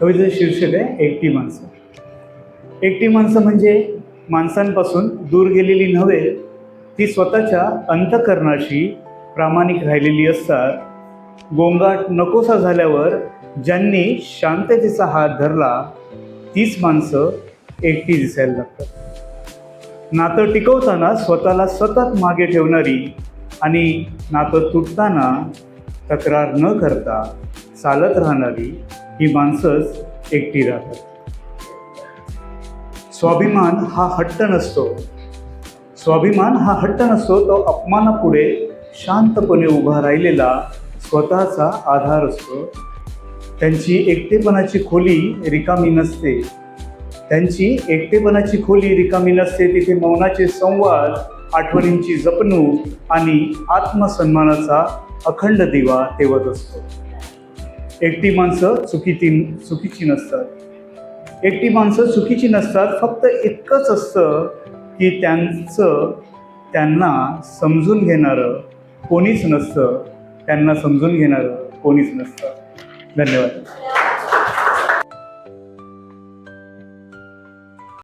कवितेचं शीर्षक आहे एकटी माणसं. एकटी माणसं म्हणजे माणसांपासून दूर गेलेली नव्हे ती स्वतःच्या अंतकरणाशी प्रामाणिक राहिलेली असतात. गोंगाट नकोसा झाल्यावर ज्यांनी शांततेचा हात धरला तीच माणसं एकटी दिसायला लागतात. नातं टिकवताना स्वतःला सतत मागे ठेवणारी आणि नातं तुटताना तक्रार न करता चालत राहणारी ही माणसंच एकटी राहतात. स्वाभिमान हा हट्ट नसतो. स्वाभिमान हा हट्ट नसतो तो अपमानापुढे शांतपणे उभा राहिलेला स्वतःचा आधार असतो. त्यांची एकटेपणाची खोली रिकामी नसते. त्यांची एकटेपणाची खोली रिकामी नसते तिथे मौनाचे संवाद आठवणींची जपणूक आणि आत्मसन्मानाचा अखंड दिवा तेवत असतो. एकटी माणसं चुकीची चुकीची नसतात. एकटी माणसं चुकीची नसतात फक्त इतकंच असतं की त्यांचं त्यांना समजून घेणारं कोणीच नसतं. त्यांना समजून घेणारं कोणीच नसतं. धन्यवाद.